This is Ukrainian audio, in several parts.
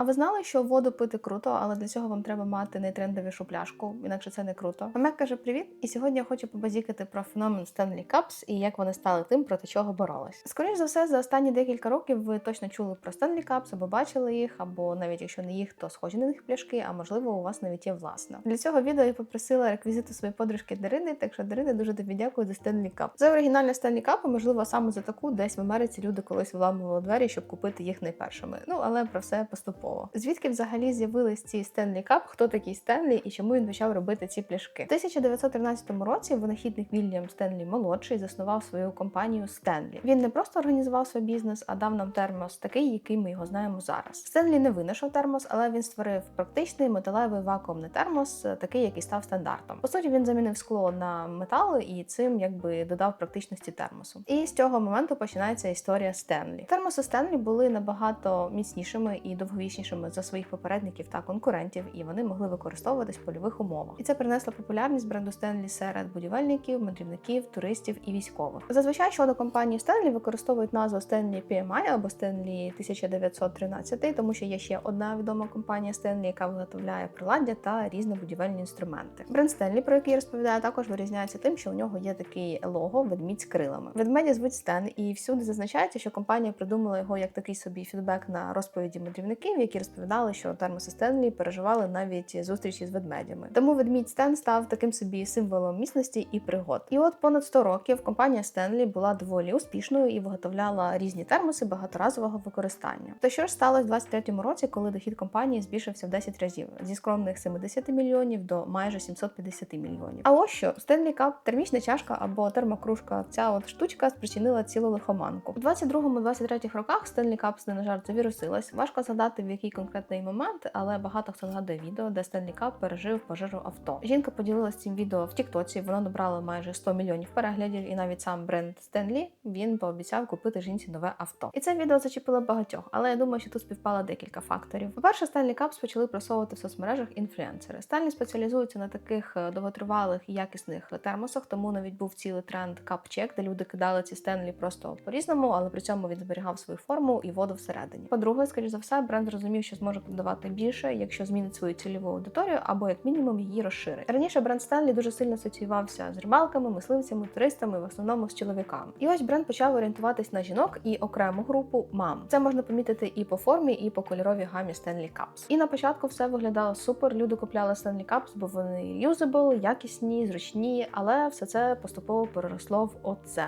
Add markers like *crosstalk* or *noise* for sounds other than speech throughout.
А ви знали, що воду пити круто, але для цього вам треба мати найтрендовішу пляшку, інакше це не круто. Мамек каже привіт, і сьогодні я хочу побазікати про феномен Stanley Cups і як вони стали тим, проти чого боролись. Скоріше за все, за останні декілька років ви точно чули про Stanley Cups або бачили їх, або навіть якщо не їх, то схожі на них пляшки, а можливо у вас навіть є власна. Для цього відео я попросила реквізити своєї подружки Дарини, так що Дарина дуже тобі дякую за Stanley Cup. За оригінальні Stanley Cup, можливо, саме за таку десь в Америці люди колись вламували двері, щоб купити їх найпершими. Ну але про все поступово. Звідки взагалі з'явились ці Stanley Cup, хто такий Стенлі і чому він почав робити ці пляшки? В 1913 році винахідник Вільям Стенлі молодший заснував свою компанію Стенлі. Він не просто організував свій бізнес, а дав нам термос, такий, який ми його знаємо зараз. Стенлі не винайшов термос, але він створив практичний металевий вакуумний термос, такий, який став стандартом. По суті, він замінив скло на метал і цим якби додав практичності термосу. І з цього моменту починається історія Стенлі. Термоси Стенлі були набагато міцнішими і довговічнішими за своїх попередників та конкурентів, і вони могли використовуватись в польових умовах. І це принесло популярність бренду Стенлі серед будівельників, мандрівників, туристів і військових. Зазвичай щодо компанії Стенлі використовують назву Стенлі PMI або Стенлі 1913, тому що є ще одна відома компанія Стенлі, яка виготовляє приладдя та різні будівельні інструменти. Бренд Стенлі, про який я розповідаю, також вирізняється тим, що у нього є такий лого ведмідь з крилами. Ведмедя звуть Стен, і всюди зазначається, що компанія придумала його як такий собі фідбек на розповіді мандрівників, які розповідали, що термоси Стенлі переживали навіть зустрічі з ведмедями. Тому ведмідь Стен став таким собі символом міцності і пригод. І от понад 100 років компанія Стенлі була доволі успішною і виготовляла різні термоси багаторазового використання. То що ж сталося в 23-му році, коли дохід компанії збільшився в 10 разів зі скромних 70 мільйонів до майже 750 мільйонів. А ось що Stanley Cup, термічна чашка або термокружка. Ця от штучка спричинила цілу лихоманку. У 22-23 роках Stanley Cup не на жарт завірусилась. Важко згадати в який конкретний момент, але багато хто згадує відео, де Stanley Cup пережив пожежу авто. Жінка поділилася цим відео в Тіктоці. Воно набрало майже 100 мільйонів переглядів, і навіть сам бренд Stanley він пообіцяв купити жінці нове авто. І це відео зачепило багатьох, але я думаю, що тут співпало декілька факторів. По-перше, Stanley Cups почали просовувати в соцмережах інфлюенсери. Stanley спеціалізується на таких е, довготривалих і якісних термосах, тому навіть був цілий тренд капчек, де люди кидали ці Стенлі просто по-різному, але при цьому він зберігав свою форму і воду всередині. По-друге, скоріш за все, бренд зрозумів, що зможе продавати більше, якщо змінить свою цільову аудиторію або як мінімум її розширить. Раніше бренд Стенлі дуже сильно асоціювався з рибалками, мисливцями, туристами, в основному з чоловіками. І ось бренд почав орієнтуватись на жінок і окрему групу мам. Це можна помітити і по формі, і по кольоровій гамі Stanley Cups. І на початку все виглядало супер. Люди купляли Stanley Cups, бо вони юзабл, якісні, зручні, але все це поступово переросло в оце.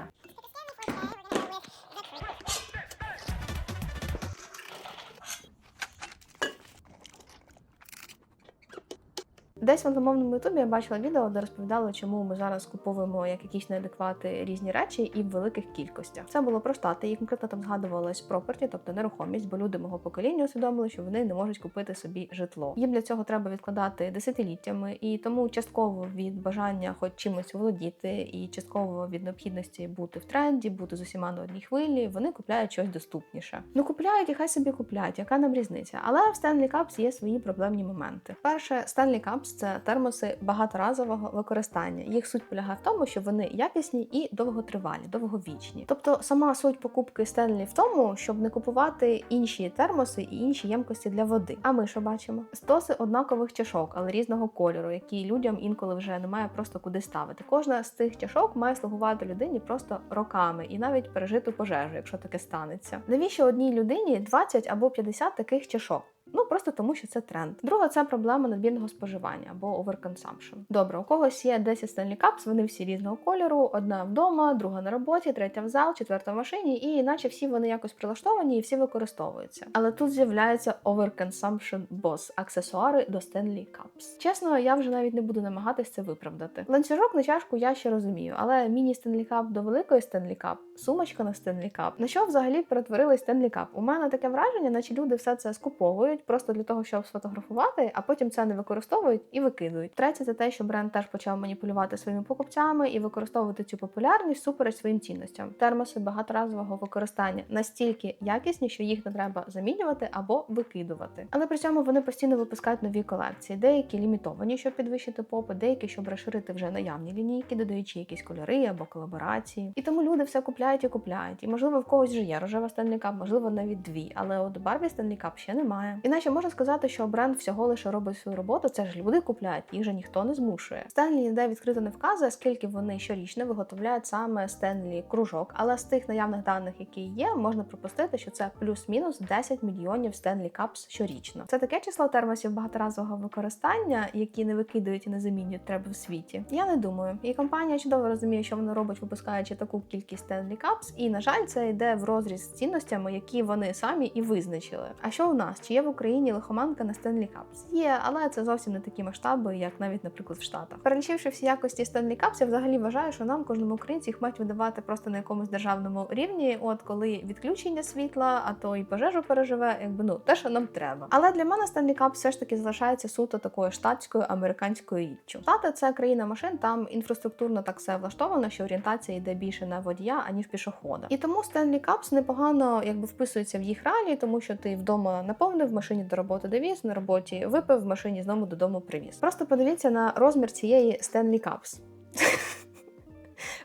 Десь в англомовному ютубі я бачила відео, де розповідали, чому ми зараз куповуємо як якісь неадеквати різні речі і в великих кількостях. Це було про штати, і конкретно там згадувалось проперті, тобто нерухомість, бо люди мого покоління усвідомили, що вони не можуть купити собі житло. Їм для цього треба відкладати десятиліттями, і тому частково від бажання хоч чимось володіти, і частково від необхідності бути в тренді, бути з усіма на одній хвилі, вони купляють щось доступніше. Ну купляють і хай собі купляють, яка нам різниця? Але в Stanley Cups є свої проблемні моменти. Перше, Stanley Cups це термоси багаторазового використання. Їх суть полягає в тому, що вони якісні і довготривалі, довговічні. Тобто сама суть покупки Стенлі в тому, щоб не купувати інші термоси і інші ємкості для води. А ми що бачимо? Стоси однакових чашок, але різного кольору, які людям інколи вже немає просто куди ставити. Кожна з цих чашок має слугувати людині просто роками і навіть пережити пожежу, якщо таке станеться. Навіщо одній людині 20 або 50 таких чашок? Ну просто тому, що це тренд. Друга це проблема надмірного споживання або overconsumption. Добре, у когось є 10 Stanley Cups, вони всі різного кольору: одна вдома, друга на роботі, третя в зал, четверта в машині, і іначе всі вони якось прилаштовані і всі використовуються. Але тут з'являється overconsumption boss – аксесуари до Stanley Cups. Чесно, я вже навіть не буду намагатись це виправдати. Ланцюжок на чашку я ще розумію, але міні Stanley Cup до великої Stanley Cup, сумочка на Stanley Cup. На що взагалі перетворилась Stanley Cup? У мене таке враження, наче люди все це скуповують просто для того, щоб сфотографувати, а потім це не використовують і викидують. Третє, це те, що бренд теж почав маніпулювати своїми покупцями і використовувати цю популярність супереч своїм цінностям. Термоси багаторазового використання настільки якісні, що їх не треба замінювати або викидувати. Але при цьому вони постійно випускають нові колекції, деякі лімітовані, щоб підвищити попит, деякі, щоб розширити вже наявні лінійки, додаючи якісь кольори або колаборації. І тому люди все купляють і купляють. І можливо в когось вже є рожева Stanley можливо навіть дві, але от Барбі Stanley ще немає. І Іначе можна сказати, що бренд всього лише робить свою роботу. Це ж люди купляють, їх же ніхто не змушує. Стенлі ніде відкрито не вказує, скільки вони щорічно виготовляють саме Стенлі кружок. Але з тих наявних даних, які є, можна припустити, що це плюс-мінус 10 мільйонів Стенлі Капс щорічно. Це таке число термосів багаторазового використання, які не викидають і не замінюють треба в світі. Я не думаю. І компанія чудово розуміє, що вона робить, випускаючи таку кількість Stanley Cups, і на жаль, це йде в розріз з цінностями, які вони самі і визначили. А що у нас? Чи є в Україні лихоманка на Stanley Cups? Є, але це зовсім не такі масштаби, як навіть, наприклад, в Штатах. Перелічивши всі якості Stanley Cups, я взагалі вважаю, що нам, кожному українці, їх мають видавати просто на якомусь державному рівні. От коли відключення світла, а то і пожежу переживе, якби ну те, що нам треба. Але для мене Stanley Cup все ж таки залишається суто такою штатською американською річчю. Штати це країна машин, там інфраструктурно так все влаштовано, що орієнтація йде більше на водія, аніж пішохода. І тому Stanley Cups непогано якби вписується в їх реалії, тому що ти вдома наповнив, машині до роботи довіз, на роботі випив, в машині знову додому привіз. Просто подивіться на розмір цієї Stanley Cups. *laughs*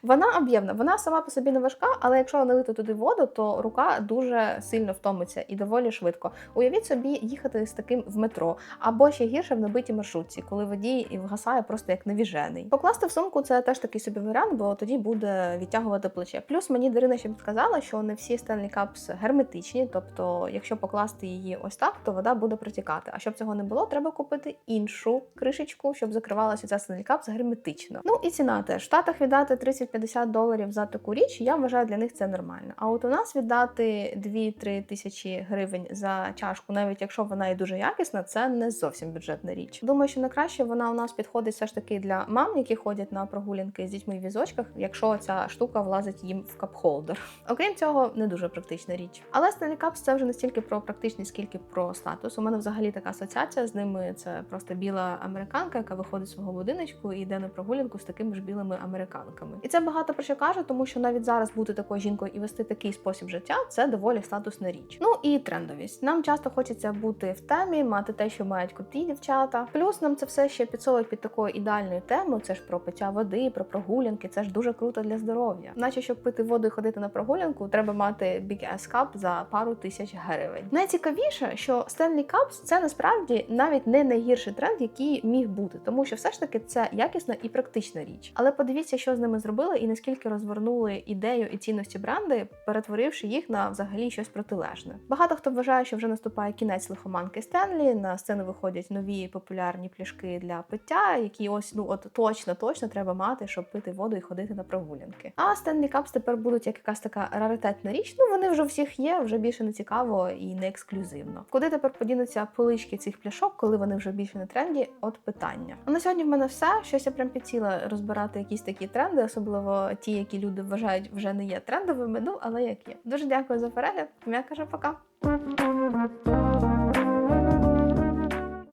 Вона об'ємна, вона сама по собі не важка, але якщо налити туди воду, то рука дуже сильно втомиться і доволі швидко. Уявіть собі їхати з таким в метро, або ще гірше в набитій маршрутці, коли водій і вгасає просто як невіжений. Покласти в сумку це теж такий собі варіант, бо тоді буде відтягувати плече. Плюс мені Дарина ще підказала, що не всі Stanley Cups герметичні, тобто, якщо покласти її ось так, то вода буде протікати. А щоб цього не було, треба купити іншу кришечку, щоб закривалася ця Stanley Cups герметично. Ну і ціна теж в Штатах віддати 30-50 доларів за таку річ, я вважаю, для них це нормально. А от у нас віддати 2-3 тисячі гривень за чашку, навіть якщо вона і дуже якісна, це не зовсім бюджетна річ. Думаю, що найкраще вона у нас підходить все ж таки для мам, які ходять на прогулянки з дітьми в візочках, якщо ця штука влазить їм в кап-холдер. *laughs* Окрім цього, не дуже практична річ. Але Stanley Cups це вже не стільки про практичність, скільки про статус. У мене взагалі така асоціація з ними. Це просто біла американка, яка виходить з свого будиночку і йде на прогулянку з такими ж білими американками. І це багато про що каже, тому що навіть зараз бути такою жінкою і вести такий спосіб життя це доволі статусна річ. Ну і трендовість. Нам часто хочеться бути в темі, мати те, що мають круті дівчата. Плюс нам це все ще підсовують під такою ідеальною темою. Це ж про пиття води, про прогулянки. Це ж дуже круто для здоров'я. Наче щоб пити воду і ходити на прогулянку, треба мати Big Ass Cup за пару тисяч гривень. Найцікавіше, що Stanley Cups це насправді навіть не найгірший тренд, який міг бути, тому що все ж таки це якісна і практична річ. Але подивіться, що з ними зробили, і наскільки розвернули ідею і цінності бренди, перетворивши їх на взагалі щось протилежне. Багато хто вважає, що вже наступає кінець лихоманки Стенлі. На сцену виходять нові популярні пляшки для пиття, які ось ну от точно точно треба мати, щоб пити воду і ходити на прогулянки. А Stanley Cups тепер будуть як якась така раритетна річ. Ну вони вже всіх є, вже більше не цікаво і не ексклюзивно. Куди тепер подінуться полички цих пляшок, коли вони вже більше на тренді? От питання. А на сьогодні в мене все. Щось я прям підсіла розбирати якісь такі тренди, особливо ті, які люди вважають вже не є трендовими. Ну але як є. Дуже дякую за перегляд. Я кажу пока.